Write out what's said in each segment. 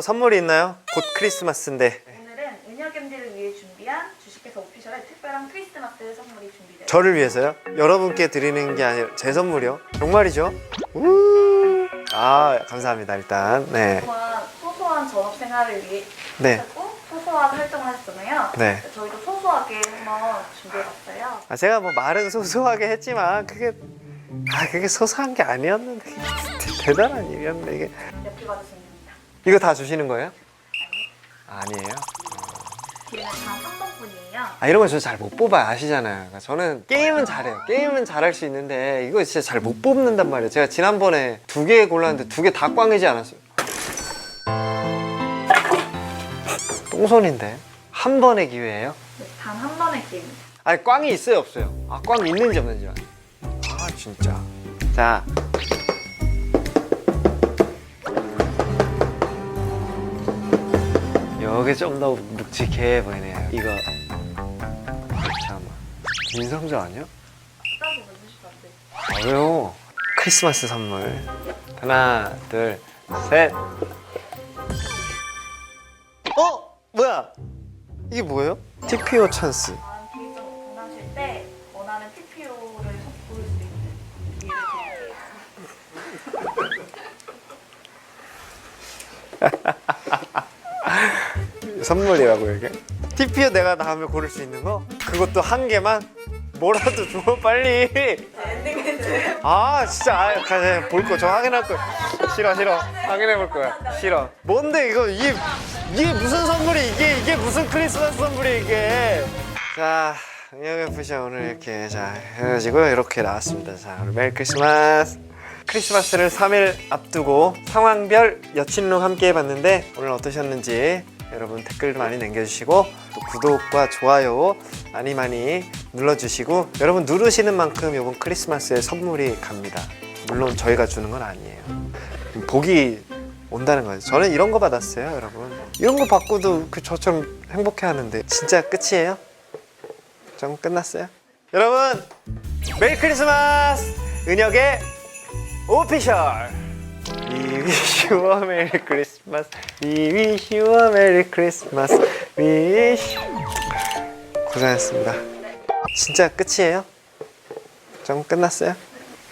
선물이 있나요? 곧 크리스마스인데 오늘은 은혁엠디를 위해 준비한 주식회사 오피셜의 특별한 크리스마스 선물이 준비되어 저를 위해서요? 여러분께 드리는 게 아니라 제 선물이요? 정말이죠? 우! 아 감사합니다 일단 네. 그동안 소소한 전업 생활을 위해 네. 하고 소소한 활동을 하셨잖아요. 네. 저희도 소소하게 한번 준비해봤어요. 아, 제가 뭐 말은 소소하게 했지만 그게 아 그게 소소한 게 아니었는데 대- 대단한 일이었는데 이게 옆에 봐주시면 됩니다. 이거 다 주시는 거예요? 아니에요? 기회는 단한 번뿐이에요. 아 이런 거저잘못 뽑아요 아시잖아요 그러니까 저는 게임은 잘해요 게임은 잘할 수 있는데 이거 진짜 잘 못 뽑는단 말이에요 제가 지난번에 두 개 골랐는데 두 개 다 꽝이지 않았어요 똥손인데 한 번의 기회예요? 네, 단한 번의 기회입니다. 아니 꽝이 있어요 없어요? 아꽝 있는지 없는지만 아 진짜 자 여기 좀더 묵직해 보이네요 이거 잠깐만 김성조 아니야? 따로 보여주시면 안 돼요. 아, 왜요? 크리스마스 선물 하나 둘셋 어? 뭐야? 이게 뭐예요? TPO 찬스 다음 기회점 원하실 때 원하는 TPO를 고를 수 있는 기회를 드릴게요. 선물이라고 이게? TPO 내가 다음에 고를 수 있는 거? 그것도 한 개만? 뭐라도 줘 빨리. 아 진짜. 아, 그냥 볼거 저 확인할 거 싫어 싫어. 확인해 볼 거야. 싫어. 뭔데 이거? 이게 이게 무슨 선물이 이게 이게 무슨 크리스마스 선물이 이게? 자 은혁의 푸샤 오늘 이렇게 자 해가지고 이렇게 나왔습니다. 자 오늘 메리 크리스마스. 크리스마스를 3일 앞두고 상황별 여친룩 함께 해봤는데 오늘 어떠셨는지 여러분 댓글 많이 남겨주시고 또 구독과 좋아요 많이 많이 눌러주시고 여러분 누르시는 만큼 이번 크리스마스에 선물이 갑니다. 물론 저희가 주는 건 아니에요. 복이 온다는 거예요 저는 이런 거 받았어요 여러분. 이런 거 받고도 그 저처럼 행복해 하는데 진짜 끝이에요? 좀 끝났어요? 여러분 메리 크리스마스! 은혁의 오피셜 We wish you a Merry Christmas. We wish you a Merry Christmas. We wish. 고생하셨습니다. 진짜 끝이에요? 좀 끝났어요?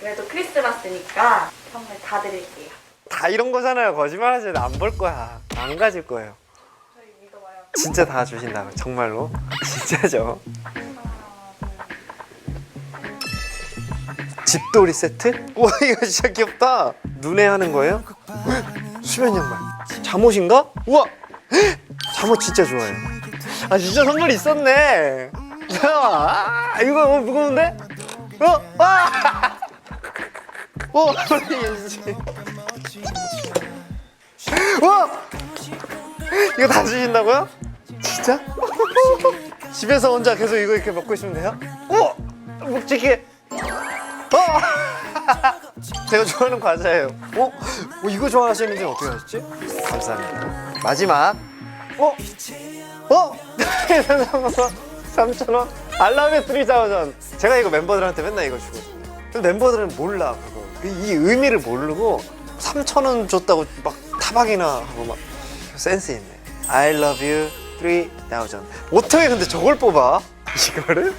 그래도 크리스마스니까 선물 다 드릴게요. 다 이런 거잖아요. 거짓말하지. 안 볼 거야. 안 가질 거예요. 저희 믿어봐요. 진짜 다 주신다고. 정말로. 진짜죠. 집돌이 세트? 와 이거 진짜 귀엽다. 눈에 하는 거예요? 수면 양말. 잠옷인가? 우와. 헉! 잠옷 진짜 좋아요. 아 진짜 선물 있었네. 아, 이거 너무 무거운데? 어? 아! 어. 와! 이거 다 주신다고요? 진짜? 집에서 혼자 계속 이거 이렇게 먹고 있으면 돼요? 오! 묵직해. 어! 제가 좋아하는 과자예요. 어? 어, 이거 좋아하시는지 어떻게 아셨지? 감사합니다. 마지막. 어? 어? 3,000원? 알람의 3,000원. 제가 이거 멤버들한테 맨날 이거 주거든요. 근데 멤버들은 몰라, 그거. 이 의미를 모르고 3,000원 줬다고 막 타박이나 하고 막 센스 있네. I love you 3,000. 어떻게 근데 저걸 뽑아? 이거를?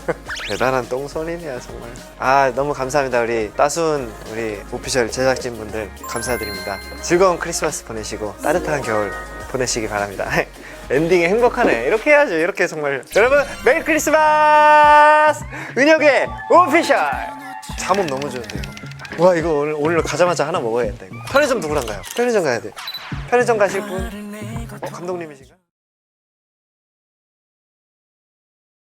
대단한 똥손이네요 정말. 아 너무 감사합니다 우리 따순 우리 오피셜 제작진 분들 감사드립니다. 즐거운 크리스마스 보내시고 따뜻한 겨울 보내시기 바랍니다. 엔딩이 행복하네. 이렇게 해야죠. 이렇게 정말. 여러분 메리 크리스마스! 은혁의 오피셜! 잠옷 너무 좋은데 이거. 와 이거 오늘 오늘 가자마자 하나 먹어야겠다 이거. 편의점 누구랑 가요? 편의점 가야 돼. 편의점 가실 분? 어 감독님이신가?